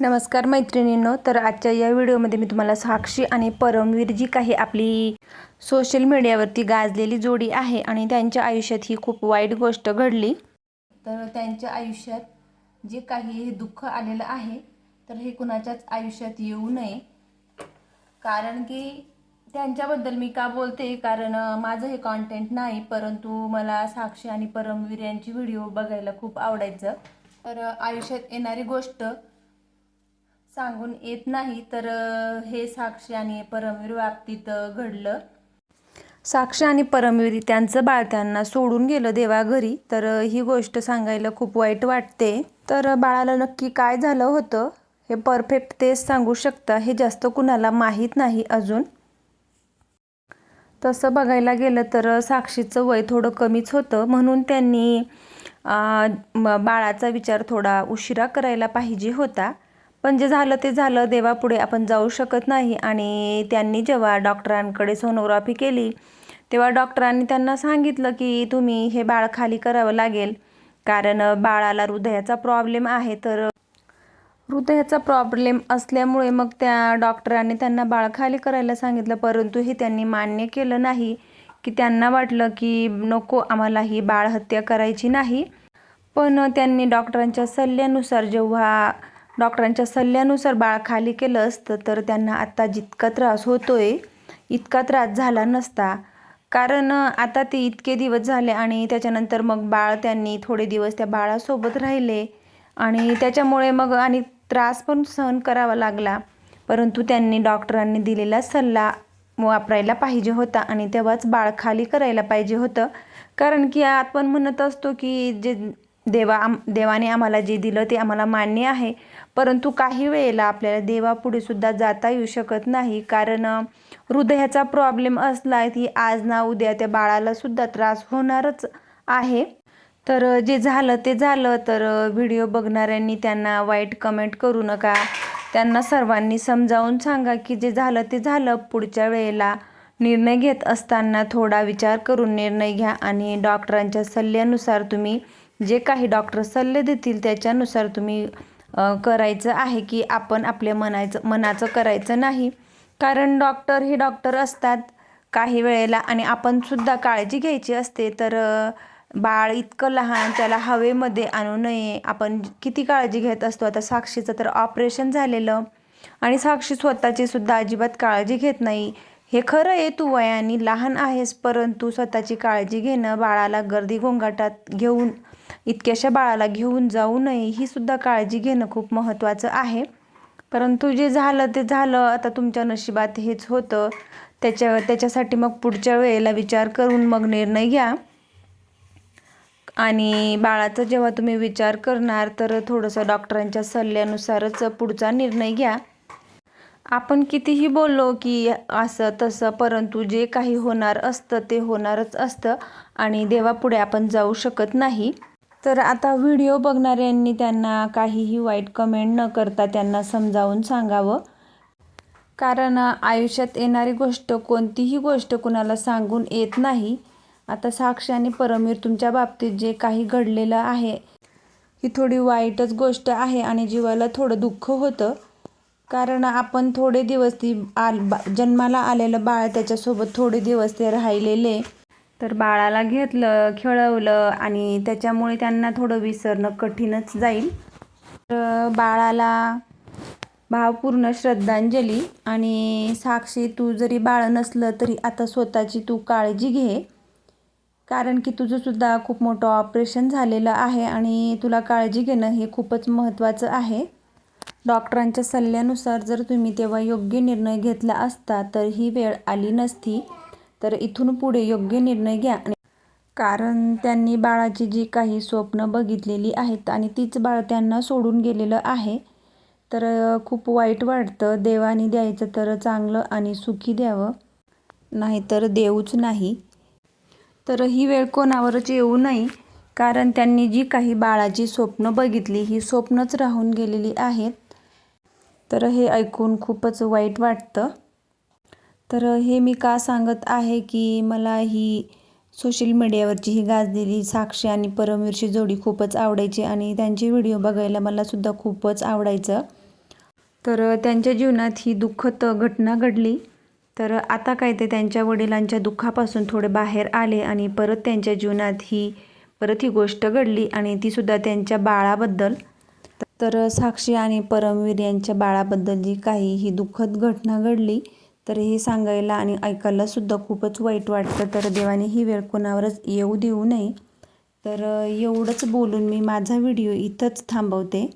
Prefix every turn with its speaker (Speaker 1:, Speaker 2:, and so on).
Speaker 1: नमस्कार मैत्रिणींनो तर आजच्या या व्हिडिओमध्ये मी तुम्हाला साक्षी आणि परमवीर जी काही आपली सोशल मीडियावरती गाजलेली जोडी आहे आणि त्यांच्या आयुष्यात ही खूप वाईट गोष्ट घडली. तर त्यांच्या आयुष्यात जे काही हे दुःख आलेलं आहे तर हे कुणाच्याच आयुष्यात येऊ नये. कारण की त्यांच्याबद्दल मी का बोलते? कारण माझं हे कॉन्टेंट नाही परंतु मला साक्षी आणि परमवीर यांची व्हिडिओ बघायला खूप आवडायचं. तर आयुष्यात येणारी गोष्ट सांगून येत नाही तर हे साक्षी आणि परमवीर बाबतीत घडलं. साक्षी आणि परमवीर त्यांचं बाळत्यांना सोडून गेलं देवाघरी तर ही गोष्ट सांगायला खूप वाईट वाटते. तर बाळाला नक्की काय झालं होतं हे परफेक्ट तेच सांगू शकता हे जास्त कुणाला माहीत नाही अजून. तसं बघायला गेलं तर साक्षीचं वय थोडं कमीच होतं. म्हणून त्यांनी बाळाचा विचार थोडा उशिरा करायला पाहिजे होता. पण जे झालं ते झालं देवापुढे आपण जाऊ शकत नाही. आणि त्यांनी जेव्हा डॉक्टरांकडे सोनोग्राफी केली तेव्हा डॉक्टरांनी त्यांना सांगितलं की तुम्ही हे बाळ खाली करावं लागेल. कारण बाळाला हृदयाचा प्रॉब्लेम आहे तर हृदयाचा प्रॉब्लेम असल्यामुळे मग त्या डॉक्टरांनी त्यांना बाळ खाली करायला सांगितलं. परंतु हे त्यांनी मान्य केलं नाही की त्यांना वाटलं की नको आम्हाला ही बाळ हत्या करायची नाही. पण त्यांनी डॉक्टरांच्या सल्ल्यानुसार जेव्हा डॉक्टरांच्या सल्ल्यानुसार बाळ खाली केलं असतं तर त्यांना आत्ता जितका त्रास होतोय इतका त्रास झाला नसता. कारण आता ते इतके दिवस झाले आणि त्याच्यानंतर मग बाळ त्यांनी थोडे दिवस त्या बाळासोबत राहिले. आणि त्याच्यामुळे मग आणि त्रास पण सहन करावा लागला. परंतु त्यांनी डॉक्टरांनी दिलेला सल्ला वापरायला पाहिजे होता आणि तेव्हाच बाळ खाली करायला पाहिजे होतं. कारण की आपण म्हणत असतो की जे देवा आम देवाने आम्हाला जे दिलं ते आम्हाला मान्य आहे. परंतु काही वेळेला आपल्याला देवापुढे सुद्धा जाता येऊ शकत नाही. कारण हृदयाचा प्रॉब्लेम असला की आज ना उद्या त्या बाळाला सुद्धा त्रास होणारच आहे. तर जे झालं ते झालं. तर व्हिडिओ बघणाऱ्यांनी त्यांना वाईट कमेंट करू नका. त्यांना सर्वांनी समजावून सांगा की जे झालं ते झालं. पुढच्या वेळेला निर्णय घेत असताना थोडा विचार करून निर्णय घ्या आणि डॉक्टरांच्या सल्ल्यानुसार तुम्ही जे काही डॉक्टर सल्ले देतील त्याच्यानुसार तुम्ही करायचं आहे की आपण आपल्या मनाचं मनाचं करायचं नाही. कारण डॉक्टर हे डॉक्टर असतात काही वेळेला आणि आपणसुद्धा काळजी घ्यायची असते तर बाळ इतकं लहान त्याला हवेमध्ये आणू नये. आपण किती काळजी घेत असतो? आता साक्षीचं तर ऑपरेशन झालेलं आणि साक्षी स्वतःची सुद्धा अजिबात काळजी घेत नाही. हे खरं आहे तू वयाने लहान आहेस परंतु स्वतःची काळजी घेणं बाळाला गर्दी गोंगाटात घेऊन इतक्याशा बाळाला घेऊन जाऊ नये ही सुद्धा काळजी घेणं खूप महत्त्वाचं आहे. परंतु जे झालं ते झालं. आता तुमच्या नशिबात हेच होतं. त्याच्या त्याच्यासाठी मग पुढच्या वेळेला विचार करून मग निर्णय घ्या. आणि बाळाचा जेव्हा तुम्ही विचार करणार तर थोडंसं डॉक्टरांच्या सल्ल्यानुसारच पुढचा निर्णय घ्या. आपण कितीही बोललो की असं तसं परंतु जे काही होणार असतं ते होणारच असतं. आणि देवापुढे आपण जाऊ शकत नाही. तर आता व्हिडिओ बघणाऱ्यांनी त्यांना काहीही वाईट कमेंट न करता त्यांना समजावून सांगावं. कारण आयुष्यात येणारी गोष्ट कोणतीही गोष्ट कुणाला सांगून येत नाही. आता साक्षी आणि परमवीर तुमच्या बाबतीत जे काही घडलेलं आहे ही थोडी वाईटच गोष्ट आहे आणि जीवाला थोडं दुःख होतं. कारण आपण थोडे दिवस ती आल बा जन्माला आलेलं बाळ त्याच्यासोबत थोडे दिवस ते राहिलेले. तर बाळाला घेतलं खेळवलं आणि त्याच्यामुळे त्यांना थोडं विसरणं कठीणच जाईल. तर बाळाला भावपूर्ण श्रद्धांजली आणि साक्षी तू जरी बाळ नसलं तरी आता स्वतःची तू काळजी घे. कारण की तुझंसुद्धा खूप मोठं ऑपरेशन झालेलं आहे आणि तुला काळजी घेणं हे खूपच महत्त्वाचं आहे. डॉक्टरांच्या सल्ल्यानुसार जर तुम्ही तेव्हा योग्य निर्णय घेतला असता तर ही वेळ आली नसती. तर इथून पुढे योग्य निर्णय घ्या आणि कारण त्यांनी बाळाची जी काही स्वप्न बघितलेली आहेत आणि तीच बाळ त्यांना सोडून गेलेलं आहे तर खूप वाईट वाटतं. देवाने द्यायचं तर चांगलं आणि सुखी द्यावं. नाहीतर देऊच नाही. तर ही वेळ कोणावरच येऊ नये कारण त्यांनी जी काही बाळाची स्वप्न बघितली ही स्वप्नच राहून गेलेली आहेत. तर हे ऐकून खूपच वाईट वाटतं. तर हे मी का सांगत आहे की मला ही सोशल मीडियावरची ही गाजलेली साक्षी आणि परमवीरची जोडी खूपच आवडायची आणि त्यांची व्हिडिओ बघायला मला सुद्धा खूपच आवडायचं. तर त्यांच्या जीवनात ही दुःखद घटना घडली. तर आता काय ते त्यांच्या वडिलांच्या दुःखापासून थोडे बाहेर आले आणि परत त्यांच्या जीवनात ही परत ही गोष्ट घडली आणि तीसुद्धा त्यांच्या बाळाबद्दल. तर साक्षी आणि परमवीर यांच्या बाळाबद्दल जी काही ही दुःखद घटना घडली तर हे सांगायला आणि ऐकायलासुद्धा खूपच वाईट वाटतं. तर देवाने ही वेळ कोणावरच येऊ देऊ नये. तर एवढंच बोलून मी माझा व्हिडिओ इथंच थांबवते.